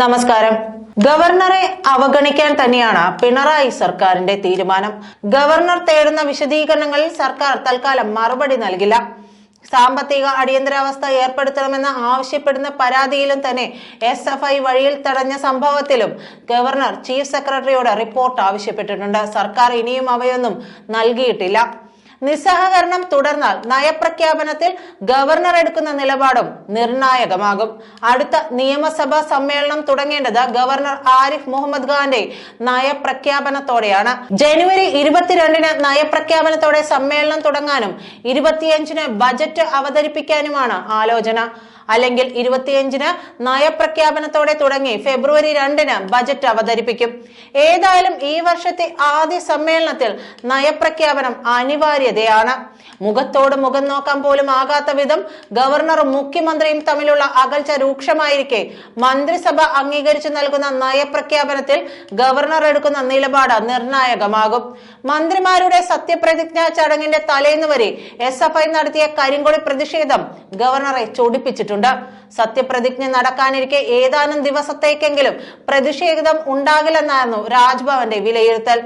നമസ്കാരം. ഗവർണറെ അവഗണിക്കാൻ തന്നെയാണ് പിണറായി സർക്കാരിന്റെ തീരുമാനം. ഗവർണർ തേടുന്ന വിശദീകരണങ്ങളിൽ സർക്കാർ തൽക്കാലം മറുപടി നൽകില്ല. സാമ്പത്തിക അടിയന്തരാവസ്ഥ ഏർപ്പെടുത്തണമെന്ന് ആവശ്യപ്പെടുന്ന പരാതിയിലും തന്നെ എസ് എഫ് ഐ വഴിയിൽ തടഞ്ഞ സംഭവത്തിലും ഗവർണർ ചീഫ് സെക്രട്ടറിയോട് റിപ്പോർട്ട് ആവശ്യപ്പെട്ടിട്ടുണ്ട്. സർക്കാർ ഇനിയും അവയൊന്നും നൽകിയിട്ടില്ല. നിസ്സഹകരണം തുടർന്നാൽ നയപ്രഖ്യാപനത്തിൽ ഗവർണർ എടുക്കുന്ന നിലപാടും നിർണായകമാകും. അടുത്ത നിയമസഭാ സമ്മേളനം തുടങ്ങേണ്ടത് ഗവർണർ ആരിഫ് മുഹമ്മദ് ഖാന്റെ നയപ്രഖ്യാപനത്തോടെയാണ്. ജനുവരി ഇരുപത്തിരണ്ടിന് നയപ്രഖ്യാപനത്തോടെ സമ്മേളനം തുടങ്ങാനും ഇരുപത്തിയഞ്ചിന് ബജറ്റ് അവതരിപ്പിക്കാനുമാണ് ആലോചന. അല്ലെങ്കിൽ ഇരുപത്തിയഞ്ചിന് നയപ്രഖ്യാപനത്തോടെ തുടങ്ങി ഫെബ്രുവരി രണ്ടിന് ബജറ്റ് അവതരിപ്പിക്കും. ഏതായാലും ഈ വർഷത്തെ ആദ്യ സമ്മേളനത്തിൽ നയപ്രഖ്യാപനം അനിവാര്യതയാണ്. മുഖത്തോട് മുഖം നോക്കാൻ പോലും ആകാത്ത വിധം ഗവർണറും മുഖ്യമന്ത്രിയും തമ്മിലുള്ള അകൽച്ച രൂക്ഷമായിരിക്കെ. മന്ത്രിസഭ അംഗീകരിച്ചു നൽകുന്ന നയപ്രഖ്യാപനത്തിൽ ഗവർണർ എടുക്കുന്ന നിലപാട് നിർണായകമാകും. മന്ത്രിമാരുടെ സത്യപ്രതിജ്ഞാ ചടങ്ങിന്റെ തലേന്ന് വരെ എസ് എഫ് ഐ നടത്തിയ കരിങ്കൊടി പ്രതിഷേധം ഗവർണറെ ചൊടിപ്പിച്ചിട്ടുണ്ട്. സത്യപ്രതിജ്ഞ നടക്കാനിരിക്കെ ഏതാനും ദിവസത്തേക്കെങ്കിലും പ്രതിഷേധം ഉണ്ടാകില്ലെന്നായിരുന്നു രാജ്ഭവന്റെ വിലയിരുത്തൽ.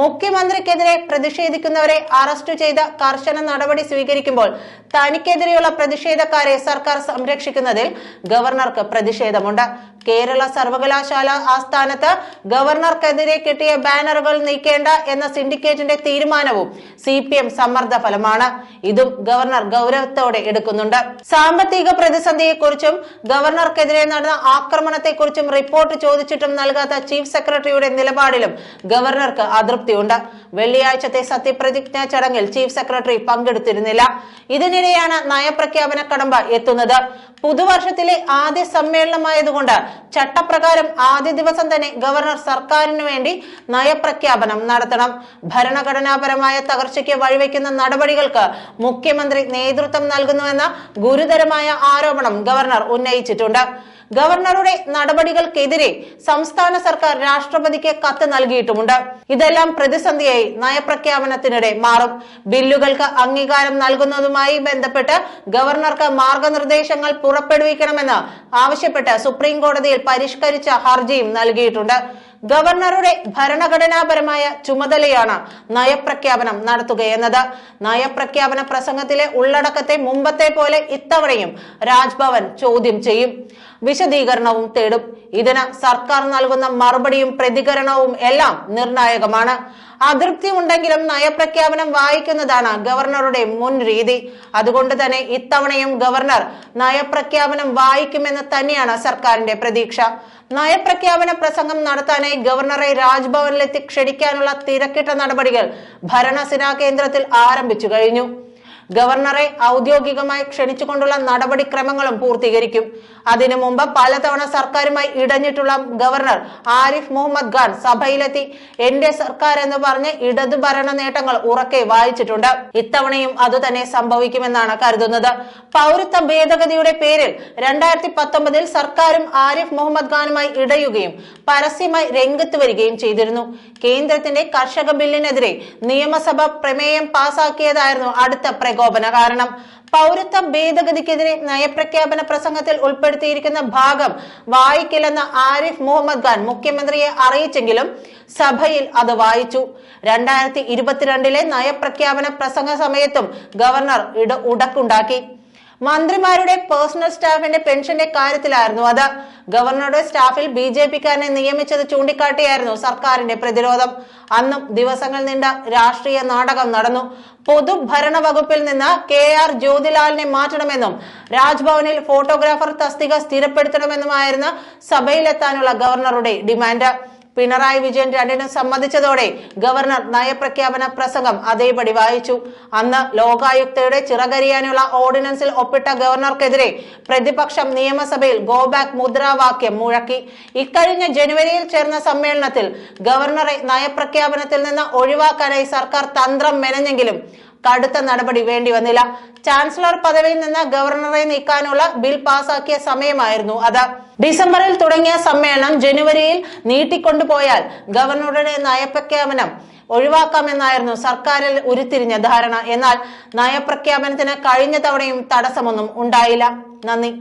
മുഖ്യമന്ത്രിക്കെതിരെ പ്രതിഷേധിക്കുന്നവരെ അറസ്റ്റ് ചെയ്ത കർശന നടപടി സ്വീകരിക്കുമ്പോൾ തനിക്കെതിരെയുള്ള പ്രതിഷേധക്കാരെ സർക്കാർ സംരക്ഷിക്കുന്നതിൽ ഗവർണർക്ക് പ്രതിഷേധമുണ്ട്. കേരള സർവകലാശാല ആസ്ഥാനത്ത് ഗവർണർക്കെതിരെ കിട്ടിയ ബാനറുകൾ നീക്കേണ്ട എന്ന സിൻഡിക്കേറ്റിന്റെ തീരുമാനവും സി പി എം സമ്മർദ്ദ ഫലമാണ്. ഇതും ഗവർണർ ഗൗരവത്തോടെ എടുക്കുന്നുണ്ട്. സാമ്പത്തിക പ്രതിസന്ധിയെക്കുറിച്ചും ഗവർണർക്കെതിരെ നടന്ന ആക്രമണത്തെക്കുറിച്ചും റിപ്പോർട്ട് ചോദിച്ചിട്ടും നൽകാത്ത ചീഫ് സെക്രട്ടറിയുടെ നിലപാടിലും ഗവർണർക്ക് അതൃപ്തിയുണ്ട്. വെള്ളിയാഴ്ചത്തെ സത്യപ്രതിജ്ഞാ ചടങ്ങിൽ ചീഫ് സെക്രട്ടറി പങ്കെടുത്തിരുന്നില്ല. ഇതിനിടെയാണ് നയപ്രഖ്യാപന കടമ്പ എത്തുന്നത്. പുതുവർഷത്തിലെ ആദ്യ സമ്മേളനമായതുകൊണ്ട് ചട്ടപ്രകാരം ആദ്യ ദിവസം തന്നെ ഗവർണർ സർക്കാരിന് വേണ്ടി നയപ്രഖ്യാപനം നടത്തണം. ഭരണഘടനാപരമായ തകർച്ചയ്ക്ക് വഴിവെക്കുന്ന നടപടികൾക്ക് മുഖ്യമന്ത്രി നേതൃത്വം നൽകുന്നുവെന്ന ഗുരുതരമായ ആരോപണം ഗവർണർ ഉന്നയിച്ചിട്ടുണ്ട്. ഗവർണറുടെ നടപടികൾക്കെതിരെ സംസ്ഥാന സർക്കാർ രാഷ്ട്രപതിക്ക് കത്ത് നൽകിയിട്ടുമുണ്ട്. ഇതെല്ലാം പ്രതിസന്ധിയായി നയപ്രഖ്യാപനത്തിനിടെ മാറും. ബില്ലുകൾക്ക് അംഗീകാരം നൽകുന്നതുമായി ബന്ധപ്പെട്ട് ഗവർണർക്ക് മാർഗനിർദ്ദേശങ്ങൾ പുറപ്പെടുവിക്കണമെന്ന് ആവശ്യപ്പെട്ട് സുപ്രീം കോടതിയിൽ പരിഷ്കരിച്ച ഹർജിയും നൽകിയിട്ടുണ്ട്. ഗവർണറുടെ ഭരണഘടനാപരമായ ചുമതലയാണ് നയപ്രഖ്യാപനം നടത്തുകയെന്നത്. നയപ്രഖ്യാപന പ്രസംഗത്തിലെ ഉള്ളടക്കത്തെ മുമ്പത്തെ പോലെ ഇത്തവണയും രാജ്ഭവൻ ചോദ്യം ചെയ്യും. വിശദീകരണവും തേടും. ഇതിന് സർക്കാർ നൽകുന്ന മറുപടിയും പ്രതികരണവും എല്ലാം നിർണായകമാണ്. അതൃപ്തി ഉണ്ടെങ്കിലും നയപ്രഖ്യാപനം വായിക്കുന്നതാണ് ഗവർണറുടെ മുൻ രീതി. അതുകൊണ്ട് തന്നെ ഇത്തവണയും ഗവർണർ നയപ്രഖ്യാപനം വായിക്കുമെന്ന് തന്നെയാണ് സർക്കാരിന്റെ പ്രതീക്ഷ. നയപ്രഖ്യാപന പ്രസംഗം നടത്താനായി ഗവർണറെ രാജ്ഭവനിലെത്തി ക്ഷണിക്കാനുള്ള തിരക്കിട്ട നടപടികൾ ഭരണസിനാ കേന്ദ്രത്തിൽ ആരംഭിച്ചു കഴിഞ്ഞു. ഗവർണറെ ഔദ്യോഗികമായി ക്ഷണിച്ചുകൊണ്ടുള്ള നടപടിക്രമങ്ങളും പൂർത്തീകരിക്കും. അതിനു മുമ്പ് പലതവണ സർക്കാരുമായി ഇടഞ്ഞിട്ടുള്ള ഗവർണർ ആരിഫ് മുഹമ്മദ് ഖാൻ സഭയിലെത്തി. എന്റെ സർക്കാർ എന്ന് പറഞ്ഞ് ഇടതു ഭരണ നേട്ടങ്ങൾ ഉറക്കെ വായിച്ചിട്ടുണ്ട്. ഇത്തവണയും അതുതന്നെ സംഭവിക്കുമെന്നാണ് കരുതുന്നത്. പൗരത്വ ഭേദഗതിയുടെ പേരിൽ രണ്ടായിരത്തി പത്തൊമ്പതിൽ സർക്കാരും ആരിഫ് മുഹമ്മദ് ഖാനുമായി ഇടയുകയും പരസ്യമായി രംഗത്ത് വരികയും ചെയ്തിരുന്നു. കേന്ദ്രത്തിന്റെ കർഷക ബില്ലിനെതിരെ നിയമസഭ പ്രമേയം പാസാക്കിയതായിരുന്നു അടുത്ത പ്രകോപന കാരണം. പൗരത്വ ഭേദഗതിക്കെതിരെ നയപ്രഖ്യാപന പ്രസംഗത്തിൽ ഉൾപ്പെടുത്തിയിരിക്കുന്ന ഭാഗം വായിക്കില്ലെന്ന് ആരിഫ് മുഹമ്മദ് ഖാൻ മുഖ്യമന്ത്രിയെ അറിയിച്ചെങ്കിലും സഭയിൽ അത് വായിച്ചു. രണ്ടായിരത്തി ഇരുപത്തിരണ്ടിലെ നയപ്രഖ്യാപന പ്രസംഗ സമയത്തും ഗവർണർ ഇട ഉടക്കുണ്ടാക്കി. മന്ത്രിമാരുടെ പേഴ്സണൽ സ്റ്റാഫിന്റെ പെൻഷന്റെ കാര്യത്തിലായിരുന്നു അത്. ഗവർണറുടെ സ്റ്റാഫിൽ ബി ജെ പിക്കാരനെ നിയമിച്ചത് ചൂണ്ടിക്കാട്ടിയായിരുന്നു സർക്കാരിന്റെ പ്രതിരോധം. അന്നും ദിവസങ്ങൾ നീണ്ട രാഷ്ട്രീയ നാടകം നടന്നു. പൊതുഭരണ വകുപ്പിൽ നിന്ന് കെ ആർ ജ്യോതിലാലിനെ മാറ്റണമെന്നും രാജ്ഭവനിൽ ഫോട്ടോഗ്രാഫർ തസ്തിക സ്ഥിരപ്പെടുത്തണമെന്നുമായിരുന്നു സഭയിലെത്താനുള്ള ഗവർണറുടെ ഡിമാൻഡ്. പിണറായി വിജയൻ രണ്ടിനും സമ്മതിച്ചതോടെ ഗവർണർ നയപ്രഖ്യാപന പ്രസംഗം അതേപടി വായിച്ചു. അന്ന് ലോകായുക്തയുടെ ചിറകരിയാനുള്ള ഓർഡിനൻസിൽ ഒപ്പിട്ട ഗവർണർക്കെതിരെ പ്രതിപക്ഷം നിയമസഭയിൽ ഗോബാക്ക് മുദ്രാവാക്യം മുഴക്കി. ഇക്കഴിഞ്ഞ ജനുവരിയിൽ ചേർന്ന സമ്മേളനത്തിൽ ഗവർണറെ നയപ്രഖ്യാപനത്തിൽ നിന്ന് ഒഴിവാക്കാനായി സർക്കാർ തന്ത്രം മെനഞ്ഞെങ്കിലും കടുത്ത നടപടി വേണ്ടി വന്നില്ല. ചാൻസലർ പദവിയിൽ നിന്ന് ഗവർണറെ നീക്കാനുള്ള ബിൽ പാസാക്കിയ സമയമായിരുന്നു അത്. ഡിസംബറിൽ തുടങ്ങിയ സമ്മേളനം ജനുവരിയിൽ നീട്ടിക്കൊണ്ടുപോയാൽ ഗവർണറുടെ നയപ്രഖ്യാപനം ഒഴിവാക്കാമെന്നായിരുന്നു സർക്കാരിൽ ഉരുത്തിരിഞ്ഞ ധാരണ. എന്നാൽ നയപ്രഖ്യാപനത്തിന് കഴിഞ്ഞ തവണയും തടസ്സമൊന്നും ഉണ്ടായില്ല. നന്ദി.